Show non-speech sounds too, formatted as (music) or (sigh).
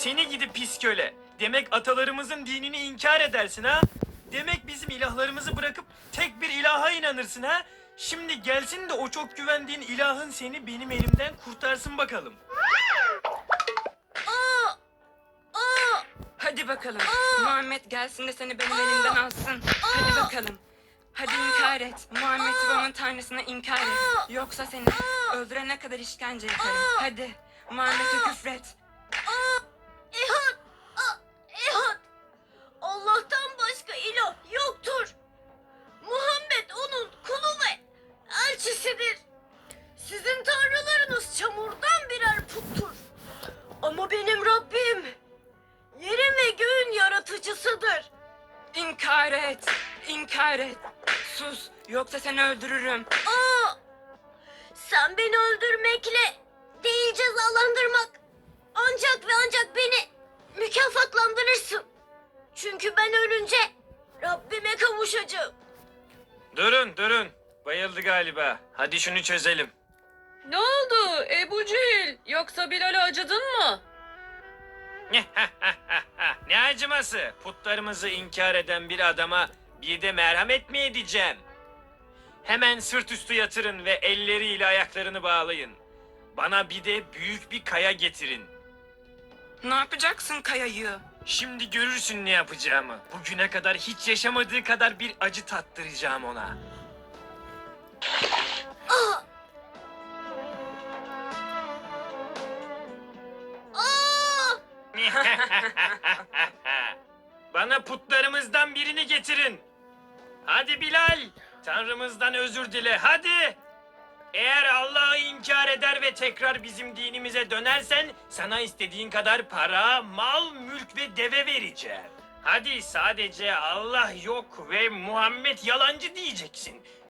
Seni gidi pis köle. Demek atalarımızın dinini inkar edersin ha? Demek bizim ilahlarımızı bırakıp tek bir ilaha inanırsın ha? Şimdi gelsin de o çok güvendiğin ilahın seni benim elimden kurtarsın bakalım. Hadi bakalım. Muhammed gelsin de seni benim elimden alsın. Hadi bakalım. Hadi inkar et. Muhammed babamın tanrısına inkar et. Yoksa seni öldürene kadar işkence yaparım. Hadi. Muhammed'e küfret. Allah'tan başka ilah yoktur. Muhammed onun kulu ve elçisidir. Sizin tanrılarınız çamurdan birer puttur. Ama benim Rabbim yerin ve göğün yaratıcısıdır. İnkar et. İnkar et. Sus. Yoksa seni öldürürüm. Aa! Sen beni öldürmekle değil cezalandırmak. Kavuşacağım. Durun durun. Bayıldı galiba. Hadi şunu çözelim. Ne oldu Ebu Cehil? Yoksa Bilal'e acıdın mı? ne acıması? Putlarımızı inkar eden bir adama bir de merhamet mi edeceğim? Hemen sırt üstü yatırın ve elleriyle ayaklarını bağlayın. Bana bir de büyük bir kaya getirin. Ne yapacaksın kayayı? Şimdi görürsün ne yapacağımı. Bugüne kadar hiç yaşamadığı kadar bir acı tattıracağım ona. (laughs) Bana putlarımızdan birini getirin. Hadi Bilal, Tanrımızdan özür dile. Hadi. Eğer Allah'ı inkar tekrar bizim dinimize dönersen sana istediğin kadar para, mal, mülk ve deve vereceğim. Hadi sadece Allah yok ve Muhammed yalancı diyeceksin.